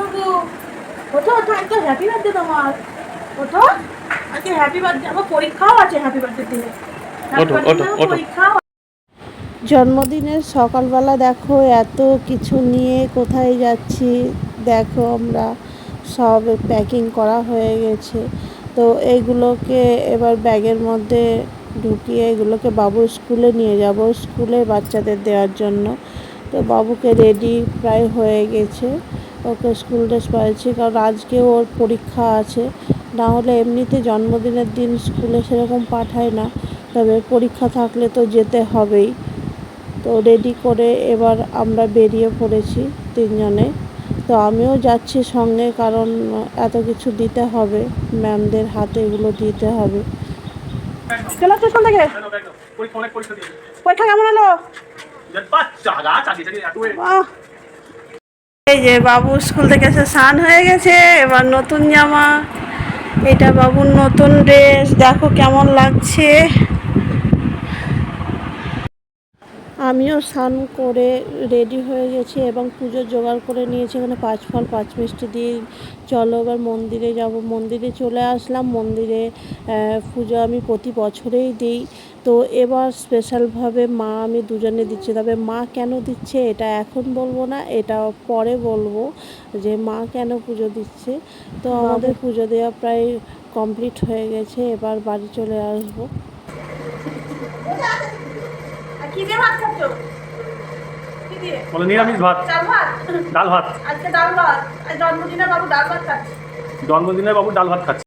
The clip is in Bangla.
বাবু ওঠো ওঠো আজকে হ্যাপি বার্থডে তোমার। ওঠো আজকে হ্যাপি বার্থডে আমার পরীক্ষাও আছে হ্যাপি বার্থডে দিনে Happy ওঠো, birthday ওঠো, দিনে আমার ওঠো। পরীক্ষাও জন্মদিনের সকালবেলা দেখো এত কিছু নিয়ে কোথায় যাচ্ছি। দেখো আমরা সব প্যাকিং করা হয়ে গেছে। তো এইগুলোকে এবার ব্যাগের মধ্যে ঢুকিয়ে এগুলোকে বাবু স্কুলে নিয়ে যাব স্কুলে বাচ্চাদের দেওয়ার জন্য। তো বাবুকে রেডি প্রায় হয়ে গেছে। ওকে স্কুল ড্রেস পরেছি কারণ আজকে ওর পরীক্ষা আছে। না হলে এমনিতে জন্মদিনের দিন স্কুলে সেরকম পাঠায় না তবে পরীক্ষা থাকলে তো যেতে হবেই। তো রেডি করে এবার আমরা বেরিয়ে পড়েছি তিনজনে। তো আমিও যাচ্ছি সঙ্গে কারণ এত কিছু দিতে হবে ম্যামদের হাতে এগুলো দিতে হবে। পরীক্ষা কেমন হলো? এই যে বাবু স্কুল থেকে এসে স্নান হয়ে গেছে, এবার নতুন জামা। এটা বাবুর নতুন ড্রেস দেখো কেমন লাগছে। আমিও স্নান করে রেডি হয়ে গেছি এবং পুজোর জোগাড় করে নিয়েছি। এখানে পাঁচ ফল পাঁচ মিষ্টি দিয়ে চলো এবার মন্দিরে যাব। মন্দিরে চলে আসলাম। মন্দিরে পুজো আমি প্রতি বছরেই দিই। তো এবার স্পেশালভাবে মা আমি দুজনে দিচ্ছি। তবে মা কেন দিচ্ছে এটা এখন বলব না এটা পরে বলব যে মা কেন পুজো দিচ্ছে। তো আমাদের পুজো দেওয়া প্রায় কমপ্লিট হয়ে গেছে। এবার বাড়ি চলে আসব। কি দিয়ে ভাত খাচ্ছ? কি দিয়ে? বলো নিরামিষ ভাত। চাল ভাত? ডাল ভাত। আজকে ডাল ভাত। আজ জন্মদিনে বাবু ডাল ভাত খাচ্ছে। জন্মদিনে বাবু ডাল ভাত খাচ্ছে।